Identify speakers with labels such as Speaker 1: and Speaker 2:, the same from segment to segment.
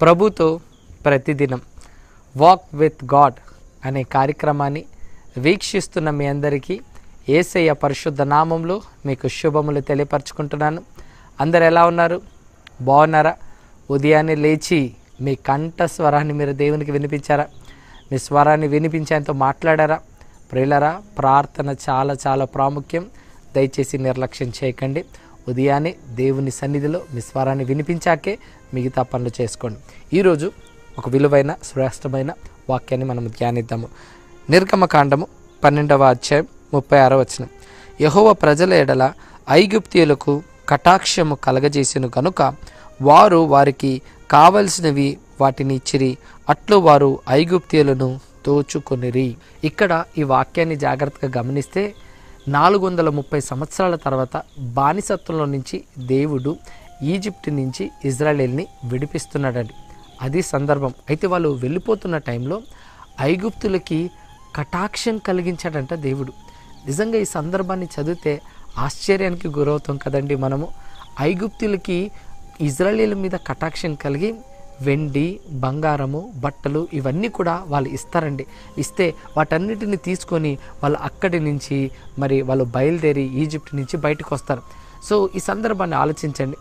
Speaker 1: ప్రభుతో ప్రతిదినం walk with God అనే కార్యక్రమాన్ని వీక్షిస్తున్న మీ అందరికీ ఏసయ్య పరిశుద్ధ నామంలో మీకు శుభములు తెలియపరచుకుంటున్నాను. అందరు ఎలా ఉన్నారు? బాగున్నారా? ఉదయాన్నే లేచి మీ కంఠ స్వరాన్ని మీరు దేవునికి వినిపించారా? మీ స్వరాన్ని వినిపించేంత మాట్లాడారా? ప్రియులరా ప్రార్థన చాలా చాలా ప్రాముఖ్యం. దయచేసి నిర్లక్ష్యం చేయకండి. ఉదయాన్నే దేవుని సన్నిధిలో మీ స్వరాన్ని వినిపించాకే మిగతా పనులు చేసుకోండి. ఈరోజు ఒక విలువైన శ్రేష్టమైన వాక్యాన్ని మనం ధ్యానిద్దాము. నిర్గమకాండము పన్నెండవ అధ్యాయం ముప్పై ఆరో వచ్చిన యహోవ ప్రజల ఎడల ఐగుప్తీయులకు కటాక్షము కలగజేసిన కనుక వారు వారికి కావలసినవి వాటిని ఇచ్చిరి. అట్లు వారు ఐగుప్తీయులను దోచుకొనిరి. ఇక్కడ ఈ వాక్యాన్ని జాగ్రత్తగా గమనిస్తే నాలుగు వందల ముప్పై సంవత్సరాల తర్వాత బానిసత్వంలో నుంచి దేవుడు ఈజిప్ట్ నుంచి ఇజ్రాయేల్ని విడిపిస్తున్నాడండి. అది సందర్భం. అయితే వాళ్ళు వెళ్ళిపోతున్న టైంలో ఐగుప్తులకి కటాక్షం కలిగించాడంట దేవుడు. నిజంగా ఈ సందర్భాన్ని చదివితే ఆశ్చర్యానికి గురవుతాం కదండి మనము. ఐగుప్తులకి ఇజ్రాయేల్ మీద కటాక్షం కలిగి వెండి బంగారము బట్టలు ఇవన్నీ కూడా వాళ్ళు ఇస్తారండి. ఇస్తే వాటన్నిటిని తీసుకొని వాళ్ళు అక్కడి నుంచి మరి వాళ్ళు బయలుదేరి ఈజిప్ట్ నుంచి బయటకు వస్తారు. సో ఈ సందర్భాన్ని ఆలోచించండి.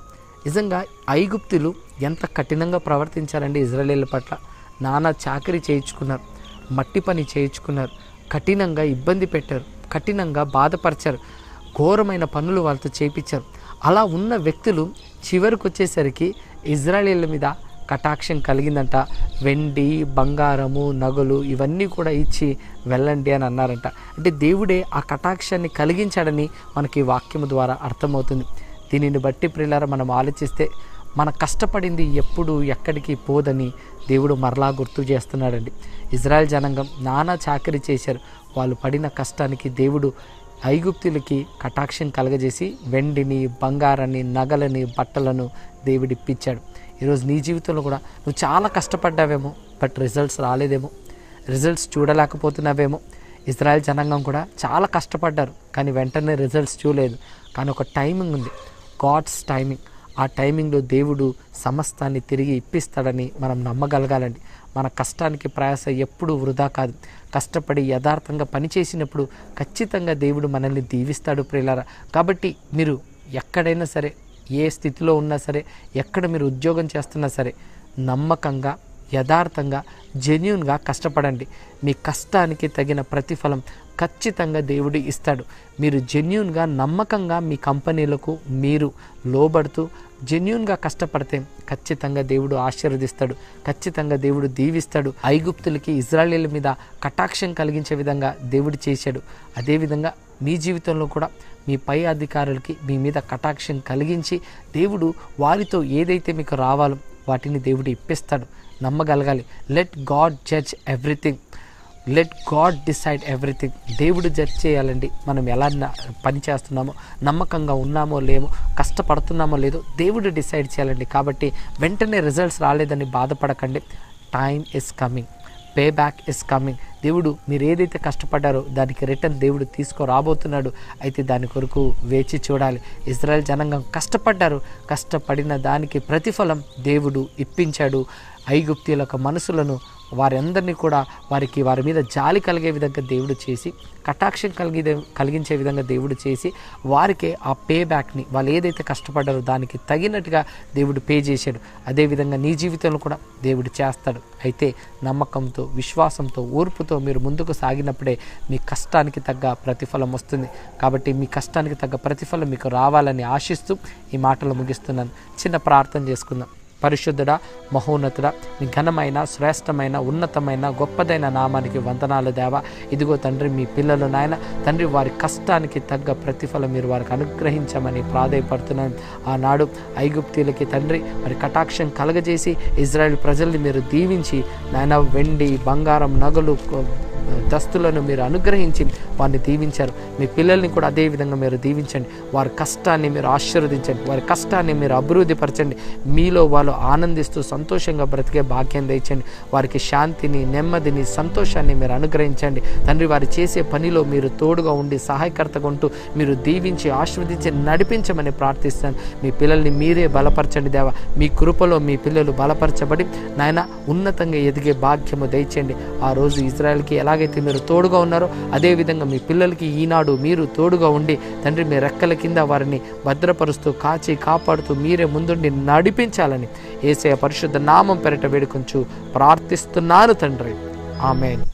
Speaker 1: నిజంగా ఐగుప్తులు ఎంత కఠినంగా ప్రవర్తించారండి ఇజ్రాయేల్ పట్ల. నానా చాకరీ చేయించుకున్నారు మట్టి పని చేయించుకున్నారు కఠినంగా ఇబ్బంది పెట్టారు కఠినంగా బాధపరిచారు ఘోరమైన పనులు వాళ్ళతో చేయించారు అలా ఉన్న వ్యక్తులు చివరికి వచ్చేసరికి ఇజ్రాయేల్ మీద కటాక్షం కలిగిందంట. వెండి బంగారము నగలు ఇవన్నీ కూడా ఇచ్చి వెళ్ళండి అని అన్నారంట. అంటే దేవుడే ఆ కటాక్షాన్ని కలిగించాడని మనకి ఈ వాక్యము ద్వారా అర్థమవుతుంది. దీనిని బట్టి ప్రియులారా మనం ఆలోచిస్తే మన కష్టపడింది ఎప్పుడు ఎక్కడికి పోదని దేవుడు మరలా గుర్తు చేస్తున్నాడండి. ఇజ్రాయెల్ జనాంగం నానా చాకరీ చేశారు. వాళ్ళు పడిన కష్టానికి దేవుడు ఐగుప్తులకి కటాక్షం కలగజేసి వెండిని బంగారాన్ని నగలని బట్టలను దేవుడిప్పించాడు ఈరోజు నీ జీవితంలో కూడా నువ్వు చాలా కష్టపడ్డావేమో బట్ రిజల్ట్స్ రాలేదేమో. రిజల్ట్స్ చూడలేకపోతున్నావేమో. ఇజ్రాయెల్ జనాంగం కూడా చాలా కష్టపడ్డారు కానీ వెంటనే రిజల్ట్స్ చూడలేదు. కానీ ఒక టైమింగ్ ఉంది. గాడ్స్ టైమింగ్ ఆ టైమింగ్లో దేవుడు సమస్తాన్ని తిరిగి ఇప్పిస్తాడని మనం నమ్మగలగాలండి. మన కష్టానికి ప్రయాస ఎప్పుడూ వృధా కాదు. కష్టపడి యథార్థంగా పనిచేసినప్పుడు ఖచ్చితంగా దేవుడు మనల్ని దీవిస్తాడు ప్రియులారా. కాబట్టి మీరు ఎక్కడైనా సరే ఏ స్థితిలో ఉన్నా సరే ఎక్కడ మీరు ఉద్యోగం చేస్తున్నా సరే నమ్మకంగా యథార్థంగా జెన్యున్గా కష్టపడండి. మీ కష్టానికి తగిన ప్రతిఫలం ఖచ్చితంగా దేవుడు ఇస్తాడు. మీరు జెన్యున్గా నమ్మకంగా మీ కంపెనీలకు మీరు లోబడుతూ జెన్యున్గా కష్టపడితే ఖచ్చితంగా దేవుడు ఆశీర్వదిస్తాడు. ఖచ్చితంగా దేవుడు దీవిస్తాడు. ఐగుప్తులకి ఇజ్రాయేల్ మీద కటాక్షం కలిగించే విధంగా దేవుడు చేశాడు. అదేవిధంగా మీ జీవితంలో కూడా మీ పై అధికారులకి మీ మీద కటాక్షం కలిగించి దేవుడు వారితో ఏదైతే మీకు రావాలో వాటిని దేవుడు ఇప్పిస్తాడు. నమ్మగలగాలి. Let God judge everything let God decide everything దేవుడు జడ్జ్ చేయాలండి. మనం ఎలా పని చేస్తున్నామో నమ్మకంగా ఉన్నామో లేమో కష్టపడుతున్నామో లేదో దేవుడు డిసైడ్ చేయాలండి. కాబట్టి వెంటనే రిజల్ట్స్ రాలేదని బాధపడకండి. Time is coming pay back is coming దేవుడు మీరు ఏదైతే కష్టపడ్డారో దానికి రిటర్న్ దేవుడు తీసుకురాబోతున్నాడు. అయితే దాని కొరకు వేచి చూడాలి. ఇజ్రాయెల్ జనాంగం కష్టపడ్డారు. కష్టపడిన దానికి ప్రతిఫలం దేవుడు ఇప్పించాడు. ఐగుప్తి యొక్క మనసులను వారందరినీ కూడా వారికి వారి మీద జాలి కలిగే విధంగా దేవుడు చేసి కటాక్షం కలిగే కలిగించే విధంగా దేవుడు చేసి వారికే ఆ పే బ్యాక్ని వాళ్ళు ఏదైతే కష్టపడ్డారో దానికి తగినట్టుగా దేవుడు పే చేశాడు. అదేవిధంగా నీ జీవితంలో కూడా దేవుడు చేస్తాడు. అయితే నమ్మకంతో విశ్వాసంతో ఓర్పుతో మీరు ముందుకు సాగినప్పుడే మీ కష్టానికి తగ్గ ప్రతిఫలం వస్తుంది. కాబట్టి మీ కష్టానికి తగ్గ ప్రతిఫలం మీకు రావాలని ఆశిస్తూ ఈ మాటలు ముగిస్తున్నాను. చిన్న ప్రార్థన చేసుకుందాం. పరిశుద్ధుడ మహోన్నతుడ. మీ ఘనమైన శ్రేష్టమైన ఉన్నతమైన గొప్పదైన నామానికి వందనాలు దేవా. ఇదిగో తండ్రి మీ పిల్లలు నాయన తండ్రి వారి కష్టానికి తగ్గ ప్రతిఫలం మీరు వారికి అనుగ్రహించమని ప్రాధాయపడుతున్నాను ఆనాడు ఐగుప్తీలకి తండ్రి మరి కటాక్షం కలగజేసి ఇజ్రాయెల్ ప్రజల్ని మీరు దీవించి నాయన వెండి బంగారం నగలు దస్తులను మీరు అనుగ్రహించి వారిని దీవించారు. మీ పిల్లల్ని కూడా అదే విధంగా మీరు దీవించండి. వారి కష్టాన్ని మీరు ఆశీర్వదించండి. వారి కష్టాన్ని మీరు అభివృద్ధిపరచండి. మీలో వాళ్ళు ఆనందిస్తూ సంతోషంగా బ్రతికే భాగ్యం తెచ్చండి వారికి శాంతిని నెమ్మదిని సంతోషాన్ని మీరు అనుగ్రహించండి. తండ్రి వారు చేసే పనిలో మీరు తోడుగా ఉండి సహాయకర్తగా ఉంటూ మీరు దీవించి ఆశీర్వదించి నడిపించమని ప్రార్థిస్తాను మీ పిల్లల్ని మీరే బలపరచండి దేవా. మీ కృపలో మీ పిల్లలు బలపరచబడి నాయన ఉన్నతంగా ఎదిగే భాగ్యము దయచేయండి. ఆ రోజు ఇజ్రాయెల్కి ఎలాగైతే మీరు తోడుగా ఉన్నారో అదేవిధంగా మీ పిల్లలకి ఈనాడు మీరు తోడుగా ఉండి తండ్రి మీ రెక్కల కింద వారిని భద్రపరుస్తూ కాచి కాపాడుతూ మీరే ముందుండి నడిపించాలని ఏసయ పరిశుద్ధ నామం పెరట వేడుకొంచు ప్రార్థిస్తున్నాను తండ్రి. ఆమెన్.